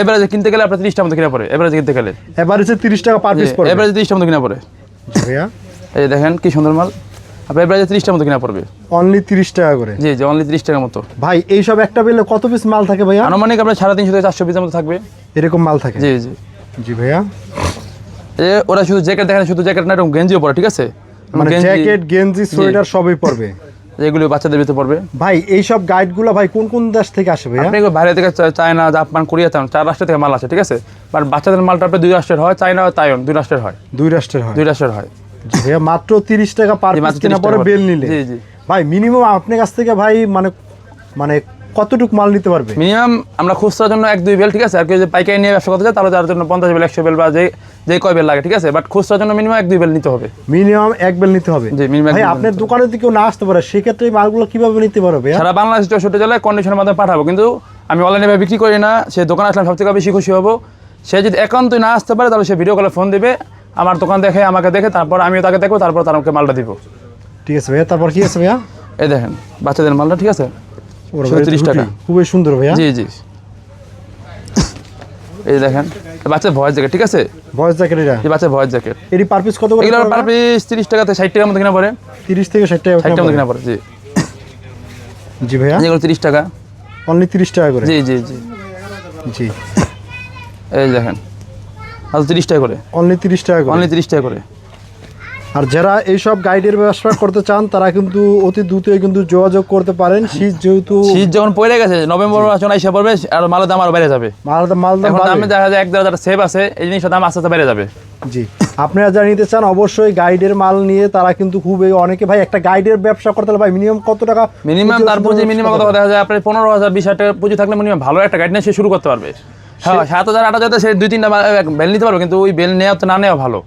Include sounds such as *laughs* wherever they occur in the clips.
এভারেজে কিনতে গেলে আপনার তিরিশটা মতো কিনা পড়ে এভারেজে কিনতে গেলে। এভারেজে তিরিশ টাকা পার পিস এভারেজে তিরিশটা মতো কিনা পড়ে। ভাইয়া? এই দেখেন কি সুন্দর মাল। আপনার মতো কিনা পড়বে। অনলি তিরিশ টাকা করে। জি জি অনলি তিরিশ টাকার মতো। ভাই এইসব একটা বেলে কত পিস মাল থাকে ভাইয়া? আনুমানিক আপনার সাড়ে তিনশো থেকে চারশো পিসের মতো থাকবে। এরকম মাল থাকে। জি জি। জি ভাইয়া। এ ওরা শুধু জ্যাকেট দেখেন শুধু জ্যাকেট না এরকম গেঞ্জিও পরে ঠিক আছে? মানে জ্যাকেট গেঞ্জি সোয়েটার সবই পড়বে যেগুলো বাচ্চাদের ভিতরে পড়বে? ভাই এইসব গাইডগুলো ভাই কোন কোন দেশ থেকে আসবে আপনি বাইরে থেকে চায়না জাপান কোরিয়া চান চার রাষ্ট্র থেকে মাল আছে ঠিক আছে? বাট বাচ্চাদের মালটা আপনার দুই রাষ্ট্রের হয় চায়না আর তাইওয়ান দুই রাষ্ট্রের হয়। দুই রাষ্ট্রের হয়। দুই রাষ্ট্রের হয়। ভাইয়া মাত্র তিরিশ টাকা পার পিস কেনা পরে বেল নিলে। জি, জি। ভাই মিনিমাম আপনার কাছ থেকে ভাই মানে মানে কতটুক মাল নিতে পারবে? মিনিমাম আমরা খুচরার জন্য এক দুই বেল ঠিক আছে? আর কেউ যদি পাইকারি নিয়ে ব্যবসা করতে চায় তাহলে তার জন্য পঞ্চাশ বেল একশো বেল বা যে যে কয় বেল লাগে ঠিক আছে? বাট খুচরার জন্য মিনিমাম এক দুই বেল নিতে হবে। মিনিমাম এক বেল নিতে হবে। জি, মিনিমাম ভাই আপনার দোকানে যদি কেউ না আসতে পারে সেক্ষেত্রে এই মালগুলো কীভাবে নিতে পারবে ভাইয়া সারা বাংলাদেশ চৌষট্টি জেলায় কন্ডিশনের মাধ্যমে পাঠাবো। কিন্তু আমি অনলাইনে বিক্রি করি না। সে দোকানে আসলাম সবথেকে বেশি খুশি হব। সে যদি একান্তই না আসতে পারে তাহলে সে ভিডিও কলে ফোন দিবে। আমার দোকান দেখে আমাকে দেখে তারপর আমিও তাকে দেখব তারপর তার আমাকে মালটা দিব। ঠিক আছে ভাইয়া তারপর কি আছে ভাইয়া? এই দেখেন বাচ্চাদের মালটা ঠিক আছে? 30 টাকা। খুবই সুন্দর ভাইয়া। জি জি। এই দেখেন বাচ্চার ভয়েস জ্যাকেট ঠিক আছে? বয়স জ্যাকেট এটা। এই বাচ্চার ভয়েস জ্যাকেট। এটি পার পিস কত করে এগুলো পার পিস তিরিশ টাকা থেকে ষাট টাকার মতো কিনা পড়ে। তিরিশ থেকে ষাট টাকা ষাট টাকার মতো কিনা পড়ে। জি। জি ভাইয়া। যেগুলো তিরিশ টাকা। অনলি তিরিশ টাকা করে। জি জি জি। জি। এই দেখেন আচ্ছা তিরিশ টাকা করে। অনলি তিরিশ টাকা করে। অনলি তিরিশ টাকা করে। আর যারা এইসব গাইডের ব্যবসা করতে চান তারা কিন্তু অতি দ্রুতই কিন্তু যোগাযোগ করতে পারেন। শীত যেহেতু শীত যখন পড়ে গেছে নভেম্বর মাস আইসা পড়বে আর মালের দাম আরও বেড়ে যাবে। দামে দেখা যায় এক দেড় সেভ আছে এই জিনিসটার দাম আস্তে আস্তে বেড়ে যাবে। জি। আপনারা যারা নিতে চান অবশ্যই গাইডের মাল নিয়ে তারা কিন্তু খুবই অনেকে ভাই একটা গাইডের ব্যবসা করতে হলে ভাই মিনিমাম কত টাকা মিনিমাম তার পুঁজি মিনিমাম কত দেখা যায় আপনার পনেরো হাজার বিশ হাজার টাকা পুঁজি থাকলে মিনিমাম ভালো একটা গাইড নিয়ে সে শুরু করতে পারবে। হ্যাঁ সাত হাজার আট হাজার সে দুই তিনটা বেল নিতে পারবে কিন্তু ওই বেল নেওয়া তো না নেওয়া ভালো।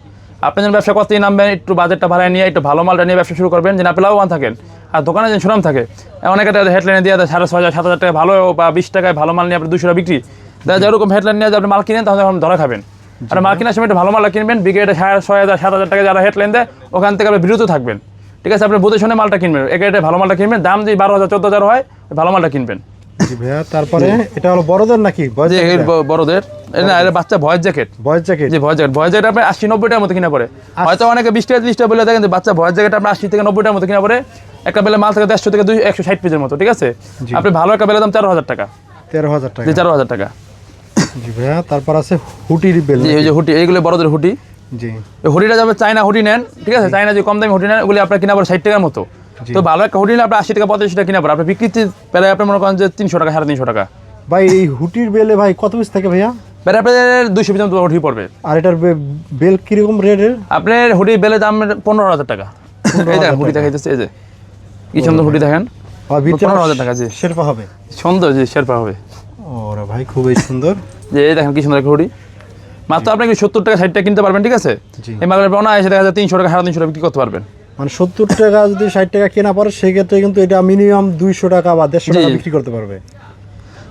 আপনি যখন ব্যবসা করতেই নামবেন একটু বাজেটটা ভাড়ায় নিয়ে একটু ভালো মালটা নিয়ে ব্যবসা শুরু করবেন যেন আপনি লাভবান থাকেন। আর দোকানে যে সুনাম থাকে। অনেকে হেডলাইনে দিয়ে সাড়ে ছয় হাজার সাত হাজার টাকা ভালো বা বিশ টাকায় ভালো মাল নিয়ে আপনি দুশো টাকা বিক্রি। দেখা যায় ওরকম হেডলাইন নিয়ে আপনি মাল কিনেন তাহলে ধরা খাবেন। আর মাল কেনার সময় একটু ভালো মাল কিনবেন বিকেটে সাড়ে ছয় হাজার সাত হাজার টাকা যারা হেডলাইন দেয় ওখান থেকে আপনি বিরত থাকবেন। ঠিক আছে আপনি বুঝে শুনে মালটা কিনবেন। একে ভালো মালটা কিনবেন দাম যদি বারো হাজার চোদ্দ হাজার হয় ভালো মালটা কিনবেন। জি ভাইয়া তারপরে এটা হলো বড়দের নাকি? বড়দের। না বাচ্চা boys jacket. Jacket? Boys jacket. Boys jacket আপনি আশি নব্বই মতো কিনা পড়ে। হয়তো অনেকে বিশ টাকা ত্রিশ টাকা বলে দেখেন যে বাচ্চা ভয়েস জ্যাকেট আপনি আশি থেকে নব্বই টাকার মতো কিনা পড়ে। একটা বেলে মাল থেকে দেড়শো থেকে দুই একশো ষাট পিসের মতো ঠিক আছে? আপনি ভালো একটা বেলে দাম তেরো হাজার টাকা। তেরো হাজার টাকা। তেরো হাজার টাকা। জি ভাইয়া তারপর আছে হুটির বেল এই যে হুটি এইগুলো বড়দের হুটি। জি। হুডিটা যাবে চাইনা হুডি নেন ঠিক আছে? চাইনা যে কম দামি হুডি নেন ওগুলি আপনার কিনা পড়ে ষাট টাকার মতো। তো ভালো একটা হুডি নিলে আপনার আশি টাকা পঁচাশি টাকা কিনা পড়ে আপনার বিক্রিতে প্রায় আপনি মনে করেন যে তিনশো টাকা সাড়ে তিনশো টাকা। ভাই এই হুটির বেলে ভাই কত পিস থাকে ভাইয়া? প্রায় আপনাদের দুইশো পিস হুডি পড়বে। আর এটার বেল কীরকম রেটের? আপনার বেলে দাম পনেরো হাজার টাকা। এই দেখেন হুডি দেখাইতেছে এই যে। কি সুন্দর হুডি দেখেন। পনেরো হাজার টাকা জি। শেরপা হবে। সুন্দর জি শেরপা হবে। ওরা ভাই খুবই সুন্দর। যে এই দেখেন কি সুন্দর একটা হুডি। মাত্র আপনি কি সত্তর টাকা ষাট টাকা কিনতে পারবেন ঠিক আছে? এই দেখা যায় তিনশো টাকা সাড়ে তিনশো টাকা বিক্রি করতে পারবেন। মানে সত্তর টাকা যদি ষাট টাকা কেনা পড়ে সেক্ষেত্রে কিন্তু এটা মিনিমাম দুইশো টাকা বা দেড়শো টাকা বিক্রি করতে পারবে।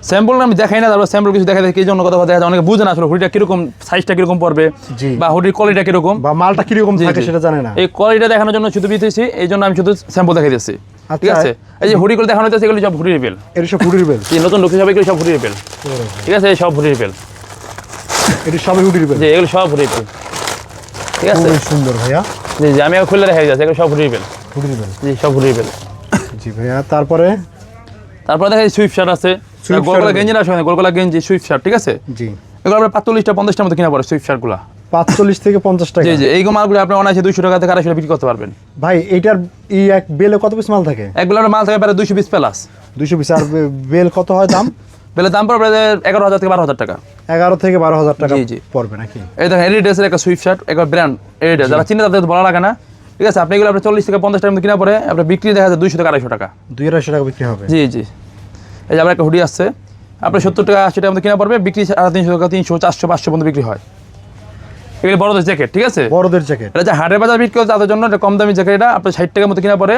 স্যাম্পল আমি দেখাই না তারপর স্যাম্পল কিছু দেখা যায় কি জন্য কথা দেখা যায় অনেকে বুঝে না আসলে হুডিটা কীরকম সাইজটা কীরকম পড়বে বা হুডির কোয়ালিটিটা কীরকম। বা মালটা কীরকম থাকে সেটা জানে না। এই কোয়ালিটিটা দেখানোর জন্য শুধু দিতেছি এই জন্য আমি শুধু স্যাম্পল দেখাই দিচ্ছি। ঠিক আচ্ছা। আছে? এই যে হুডিগুলো দেখানো হচ্ছে এগুলো সব হুডির বেল এর সব হুটির বেল এই নতুন লোক হিসাবে এগুলো সব হুডির বেল ঠিক আছে? এই সব হুডির বেল এটি সবই হুটির বেল যে এগুলো সব হুডির বেল ঠিক আছে? সুন্দর ভাইয়া। জি জি আমি খুলে দেখা যাচ্ছে সব হুডির বেল জি সব বেল জি ভাইয়া তারপরে? তারপর দেখা যায় সুইফট শার্ট আছে। গোলগোলা গেঞ্জি না শোনেন গোলগোলা গেঞ্জি সুইফট শার্ট ঠিক আছে? জি। এগুলো আপনার পাঁচচল্লিশটা পঞ্চাশটার মতো কিনা পড়ে সুইফট শার্টগুলো পাঁচচল্লিশ থেকে পঞ্চাশ টাকা। জি জি এই মালগুলো আপনি অনায়াসে দুইশো টাকা থেকে আড়াইশো বিক্রি করতে পারবেন। ভাই এইটার এই এক বেলে কত পিস মাল থাকে? এক বেলার মাল থাকে প্রায় দুইশো বিশ প্লাস দুইশো পিস আর বেল কত হয় দাম? *laughs* বেলের দাম পড়বে এগারো হাজার থেকে বারো হাজার টাকা। এগারো থেকে বারো হাজার টাকা জি। পড়বে নাকি? এই দেখেন এডিডাসের একটা সুইফট শার্ট একটা ব্র্যান্ড এডিডাস যারা চিনে তাদের বলা লাগে না। ঠিক আছে আপনি এগুলো আপনি চল্লিশ থেকে পঞ্চাশ টাকা কিনা পরে আপনার বিক্রি দেখা যায় দুইশো থেকে আড়াইশো টাকা। দুই আড়াইশো টাকা বিক্রি হবে? জি জি। এই যে আমার একটা হুডি আসছে। আপনার সত্তর টাকা আশি টাকা কিনা পড়বে বিক্রি সাড়ে তিনশো টাকা তিনশো চারশো পাঁচশো পর্যন্ত বিক্রি হয়। এগুলো বড়দের জ্যাকেট ঠিক আছে? বড়দের জ্যাকেট এটা যে হাটের বাজার বিক্রি করছে তাদের জন্য এটা কম দামি জ্যাকেট এটা। আপনার ষাট টাকার মতো কিনা পরে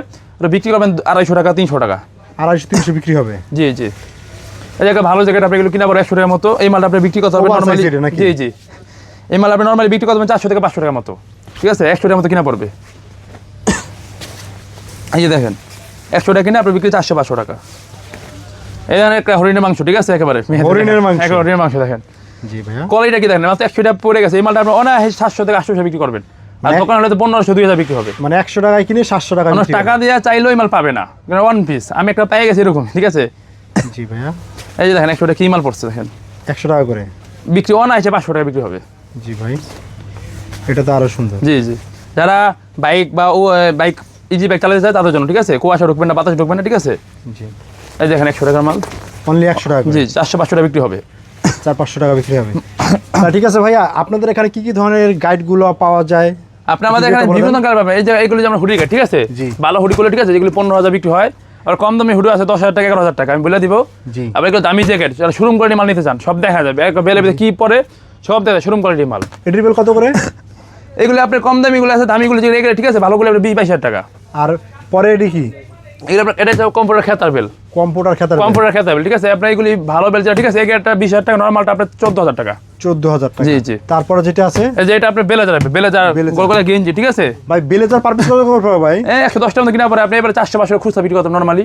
বিক্রি করবেন আড়াইশো টাকা তিনশো টাকা। আড়াইশো তিনশো বিক্রি হবে? জি জি। এই জায়গায় ভালো জ্যাকেট আপনি এগুলো কিনা পরে একশো টাকার মতো। এই মালটা আপনি বিক্রি করতে হবে নর্মালি জি জি। এই মাল আপনি নর্মালি বিক্রি করতে চারশো থেকে পাঁচশো টাকার মতো। ঠিক আছে? একশো টাকার মতো কিনা পড়বে। এই যে দেখেন একশো টাকা কিনে আপনি বিক্রি চারশো পাঁচশো টাকা। এই ধরনের একটা হরিণের মাংস ঠিক আছে? একেবারে হরিণের মাংস। হরিণের মাংস দেখেন। কি দেখেন? মাত্র একশো টাকা পড়ে গেছে। এই মালটা আপনি অনায়াসে সাতশো থেকে আটশো বিক্রি করবেন। আর মানে- দোকান হলে তো পনেরোশো দুই হাজার বিক্রি হবে। মানে একশো টাকায় কিনে সাতশো টাকা টাকা দিয়ে চাইলেও এই মাল পাবে না। ওয়ান পিস আমি একটা পেয়ে গেছি এরকম ঠিক আছে? জি ভাইয়া। এই যে দেখেন একশো টাকা কি মাল পড়ছে দেখেন? একশো টাকা করে। বিক্রি অনায়াসে পাঁচশো টাকা বিক্রি হবে। জি ভাই এটা তো আরও সুন্দর। জি জি। যারা বাইক বা ও বাইক ইজি বাইক চালাতে চায় তাদের জন্য ঠিক আছে? কুয়াশা ঢুকবে না বাতাস ঢুকবে না ঠিক আছে? জি। এই দেখেন একশো টাকার মাল। অনলি একশো টাকা জি চারশো পাঁচশো টাকা বিক্রি হবে। চার পাঁচশো টাকা বিক্রি হবে। ঠিক আছে ভাইয়া আপনাদের এখানে কি কি ধরনের গাইডগুলো পাওয়া যায়? আপনি আমাদের এখানে বিভিন্ন। কালার পাবেন। এই যে এইগুলো যেমন হুডি ঠিক আছে? জি। ভালো হুডিগুলো ঠিক আছে যেগুলো পনেরো হাজার বিক্রি হয়। আর কম দামি হুডি আছে দশ হাজার টাকা এগারো হাজার টাকা আমি বলে দিব। আবার এগুলো দামি জ্যাকেট যারা শোরুম কোয়ালিটি মাল নিতে চান সব দেখা যাবে। বেলে কি পরে? সব দেখা যায় শোরুম কোয়ালিটির মাল। এটির বিল কত করে? এগুলো আপনার কম দামিগুলো আছে দামিগুলো যেগুলো এগুলো ঠিক আছে ভালোগুলো আপনার বিশ বাইশ হাজার টাকা। আর পরে এটি কি? এগুলো আপনার এটা হচ্ছে কম্পিউটার খেতার বেল কম্পিউটার খাতার কম্পিউটার খেতার বেল ঠিক আছে? আপনার এগুলি ভালো বেল যেটা ঠিক আছে এগুলো একটা বিশ হাজার টাকা নর্মালটা আপনার চোদ্দ হাজার টাকা। চোদ্দ হাজার টাকা। জি, জি। তারপরে যেটা আছে? এই যে এটা বেলেজার বেলেজার। গেঞ্জি ঠিক আছে? ভাই বেলেজার পার পিস কত করে ভাই? এই একশো দশ টাকা কিনা পরে আপনি এবারে খুচরা বিক্রি নর্মালি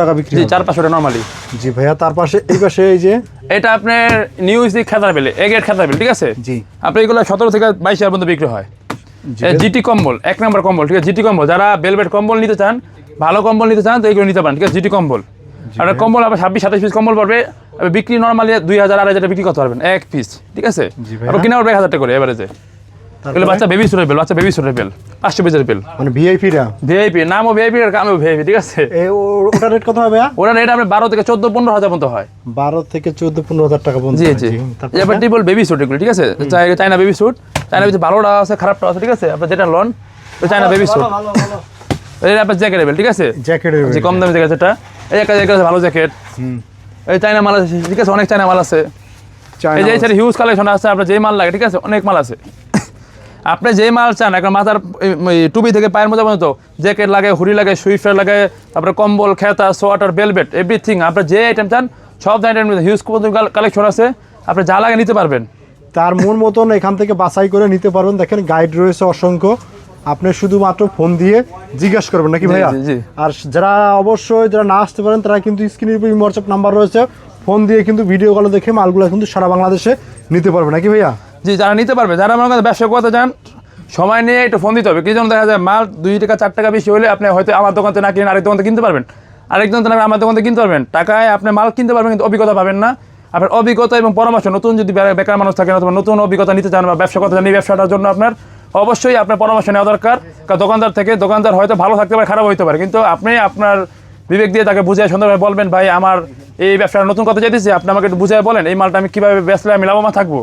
টাকা বিক্রি জি হবে। চার পাঁচশো টাকা নর্মালি জি ভাইয়া তার পাশে এই পাশে এই যে? এটা আপনার নিউ ইসি খেতার বেলে এগের খেতার বেল ঠিক আছে? জি। আপনি এগুলো সতেরো থেকে বিক্রি হয়। জিটি কম্বল এক নম্বর কম্বল ঠিক আছে? জিটি কম্বল যারা বেলভেট কম্বল নিতে চান ভালো কম্বল নিতে চান তো এইগুলো নিতে পারেন ঠিক আছে? জিটি কম্বল। আর কম্বল আপনার ছাব্বিশ সাতাশ পিস কম্বল পড়বে বিক্রি নর্মালি দুই হাজার আড়াই হাজার বিক্রি করতে পারবেন এক পিস ঠিক আছে। আপনার কিনা পড়বে এক হাজার টাকা করে এভারেজে এগুলো বাচ্চা বেবি সুরের বেল বাচ্চা বেবি সুরের বেল পাঁচশো পিসের বেল মানে ভিআইপিরা ভিআইপি নামও ভিআইপি আর কামও ভিআইপি ঠিক আছে? ওটা রেট কত হবে ওটা রেট আপনার বারো থেকে চোদ্দ পনেরো হাজার মতো হয়। বারো থেকে চোদ্দ পনেরো হাজার টাকা পর্যন্ত জি জি। এবার টিপল বেবি স্যুট এগুলো ঠিক আছে? চাই- China baby suit China baby ভালোটা আছে খারাপটা আছে ঠিক আছে? আপনার যেটা লন ওই চাইনা বেবি সুট এটা আপনার জ্যাকেট বেল ঠিক আছে? জ্যাকেট কম দামি জ্যাকেট এটা এই একটা জ্যাকেট আছে ভালো জ্যাকেট হুম। এই চাইনা মাল আছে ঠিক আছে? অনেক চাইনা মাল আছে। এই যে হিউজ কালেকশন আছে। আপনার যে মাল লাগে ঠিক আছে? অনেক মাল আছে। *laughs* আপনি যে মাল চান এখন মাথার টুপি থেকে পায়ের মধ্যে পর্যন্ত জ্যাকেট লাগে হুড়ি লাগে সুইফার লাগে তারপরে কম্বল খেতা সোয়াটার বেলভেট এভরিথিং আপনি যে আইটেম চান সব আইটেম হিউজ কালেকশন আছে আপনি যা লাগে নিতে পারবেন। তার মন মতন এখান থেকে বাছাই করে নিতে পারবেন। দেখেন গাইড রয়েছে অসংখ্য। আপনি শুধুমাত্র ফোন দিয়ে জিজ্ঞাসা করবেন নাকি ভাইয়া। আর যারা অবশ্যই যারা না আসতে পারেন তারা কিন্তু স্ক্রিনের উপর হোয়াটসঅ্যাপ নাম্বার রয়েছে। ফোন দিয়ে কিন্তু ভিডিও কলে দেখে মালগুলো কিন্তু সারা বাংলাদেশে নিতে পারবে নাকি ভাইয়া? জি যারা নিতে পারবে যারা আমার কাছে ব্যবসা করতে চান সময় নিয়ে একটু ফোন দিতে হবে। কি জন্য দেখা যায় মাল দুই টাকা চার টাকা বেশি হলে আপনি হয়তো আমার দোকান থেকে না কিনে আরেক দোকান থেকে কিনতে পারবেন। আরেকজন তো আমার দোকান থেকে কিনতে পারবেন। টাকায় আপনি মাল কিনতে পারবেন কিন্তু অভিজ্ঞতা পাবেন না। আপনার অভিজ্ঞতা এবং পরামর্শ নতুন যদি বেকার মানুষ থাকেন অথবা নতুন অভিজ্ঞতা নিতে চান বা ব্যবসা করতে চান এই ব্যবসাটার জন্য আপনার অবশ্যই আপনার পরামর্শ নেওয়া দরকার। কারণ দোকানদার থেকে দোকানদার হয়তো ভালো থাকতে পারে খারাপ হইতে পারে। কিন্তু আপনি আপনার বিবেক দিয়ে তাকে বুঝিয়ে সুন্দরভাবে বলবেন, ভাই, আমার এই ব্যবসাটা নতুন কথা চাইতেছি আপনি আমাকে একটু বুঝিয়ে বলেন, এই মালটা আমি কীভাবে বেচলে আমি লাভবান থাকব?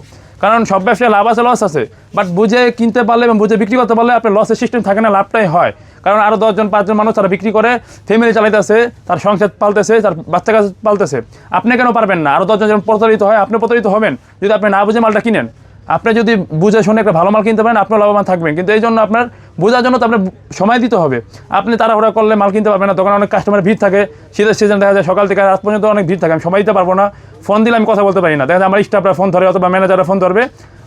কারণ সব ব্যবসায় লাভ আছে লস আছে। বাট বুঝে কিনতে পারলে এবং বুঝে বিক্রি করতে পারলে আপনার লসের সিস্টেম থাকে না, লাভটাই হয়। কারণ আরও দশজন, পাঁচজন মানুষ তারা বিক্রি করে ফ্যামিলি চালাইতেছে, তার সংসার পালতেছে, তার বাচ্চা কাছে পালতেছে। আপনি কেন পারবেন না? আরও দশজন প্রতারিত হয় আপনি প্রতারিত হবেন। যদি আপনি না বুঝে মালটা কিনেন আপনি যদি বুঝে শুনে একটা ভালো মাল কিনতে পারেন, আপনিও লাভবান থাকবেন। কিন্তু এই জন্য আপনার বোঝার জন্য তো আপনার সময় দিতে হবে। আপনি তাড়াহুড়া করলে মাল কিনতে পারবেন না দোকানে অনেক কাস্টমার ভিড় থাকে। শীতের সিজন দেখা যায়, সকাল থেকে রাত পর্যন্ত অনেক ভিড় থাকে, আমি সময় দিতে পারব না। ফোন দিলে আমি কথা বলতে পারি না। দেখা যায় আমার স্টাফরা ফোন ধরে অথবা ম্যানেজাররা ফোন ধরবে।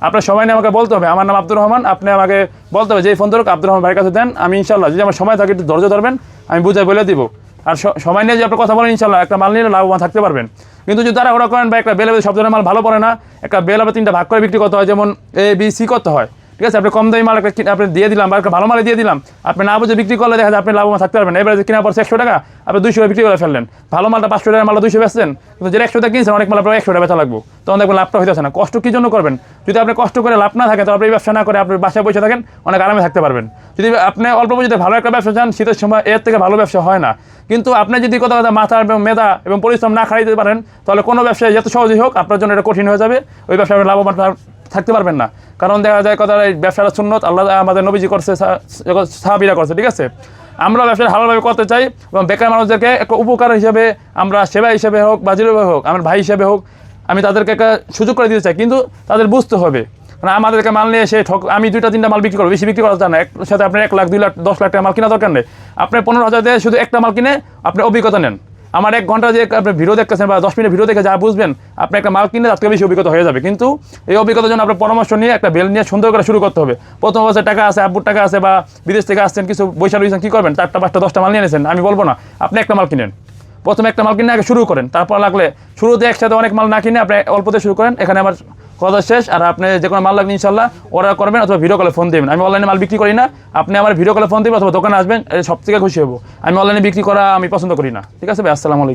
আপনার সময় নিয়ে আমাকে বলতে হবে। আমার নাম আব্দুর রহমান, আপনি আমাকে বলতে হবে যে ফোন ধরুক, আব্দুর রহমান ভাইয়ের কাছে দেন। আমি ইনশাল্লাহ যদি আমার সময় থাকে, একটু ধৈর্য ধরবেন, আমি বুঝাই বলে দিব। আর সময় নিয়ে যে আপনি কথা বলেন, ইনশাল্লাহ। একটা মাল নিলে লাভবান থাকতে পারবেন। কিন্তু যদি তারা ওরা করেন বা একটা বেলাবে সব ধরনের মাল ভালো পড়ে না, একটা বেলাবে তিনটা ভাগ করে বিক্রি করতে হয়, যেমন এ বি সি করতে হয়। ঠিক আছে? আপনি কম দামি মাল একটা আপনি দিয়ে দিলাম বা একটা ভালো মালে দিয়ে দিলাম, আপনি না বুঝে বিক্রি করলে দেখা আপনি লাভবান থাকতে পারবেন এবারে যে কিনা পড়ছে একশো টাকা, আপনি টাকা বিক্রি করে ফেললেন। ভালো মালটা পাঁচশো টাকা মালটা দুইশো বেচছেন, কিন্তু যেটা একশো টাকা কিনছেন, অনেক মাল আপনার একশো টাকা বেচা লাগবে। তখন দেখবেন লাভটা হইতেছে না। কষ্ট কি জন্য করবেন? যদি আপনি কষ্ট করে লাভ না থাকে তো আপনি ব্যবসা না করে আপনি বাসায় বসে থাকেন, অনেক আরামে থাকতে পারবেন। যদি আপনি অল্প পুঁজিতে ভালো একটা ব্যবসা চান, শীতের সময় এর থেকে ভালো ব্যবসা হয় না। কিন্তু আপনি যদি কথা কথা মাথা এবং মেধা এবং পরিশ্রম না খাইতে পারেন, তাহলে কোনো ব্যবসায় যত সহজেই হোক আপনার জন্য এটা কঠিন হয়ে যাবে। ওই ব্যবসায় লাভবান থাকতে পারবেন না। কারণ দেখা যায় কথা ব্যবসাটা সুন্নত, আল্লাহ আমাদের নবীজি করছে সাহাবিরা করছে, ঠিক আছে? আমরা ব্যবসা ভালোভাবে করতে চাই এবং বেকার মানুষদেরকে একটা উপকার হিসেবে আমরা সেবা হিসেবে হোক বা হোক, আমার ভাই হিসেবে হোক, আমি তাদেরকে একটা সুযোগ করে দিতে চাই। কিন্তু তাদের বুঝতে হবে মানে আমাদেরকে মাল নিয়ে এসে ঠক, আমি দুইটা, তিনটা মাল বিক্রি করব, বেশি বিক্রি করা যায় না একটার সাথে আপনার এক লাখ, দুই লাখ, দশ লাখ টাকা মাল কেনা দরকার নেই। আপনি পনেরো হাজার দিয়ে শুধু একটা মাল কিনে আপনি অভিজ্ঞতা নেন। আমার এক ঘণ্টা যে আপনি ভিডিও দেখতেছেন বা দশ মিনিট ভিডিও দেখে যা বুঝবেন, আপনি একটা মাল কিনলে তার বেশি অভিজ্ঞতা হয়ে যাবে। কিন্তু এই অভিজ্ঞতার জন্য আপনার পরামর্শ নিয়ে একটা বেল নিয়ে সুন্দর করে শুরু করতে হবে। প্রথম অবস্থায় টাকা আছে, আব্বুর টাকা আছে বা বিদেশ থেকে আসছেন, কিছু বৈশাখ রয়েছেন কী করবেন? চারটা, পাঁচটা, দশটা মাল নিয়ে নিয়েছেন আমি বলব না, আপনি একটা মাল কিনেন। প্রথমে একটা মাল কিনে আগে শুরু করেন। তারপর লাগলে শুরুতে একসাথে অনেক মাল না কিনে আপনি অল্পতে শুরু করেন। এখানে আমার কথা শেষ, আর আপনি যে কোনো মাল লাগবে ইনশাল্লাহ অর্ডার করবেন অথবা ভিডিও কলে ফোন দেবেন। আমি অনলাইনে মাল বিক্রি করি না, আপনি আমার ভিডিও কলে ফোন দেবেন অথবা দোকানে আসবেন সব থেকে খুশি হব। আমি অনলাইনে বিক্রি করা আমি পছন্দ করি না। ঠিক আছে ভাই, আসসালামু আলাইকুম।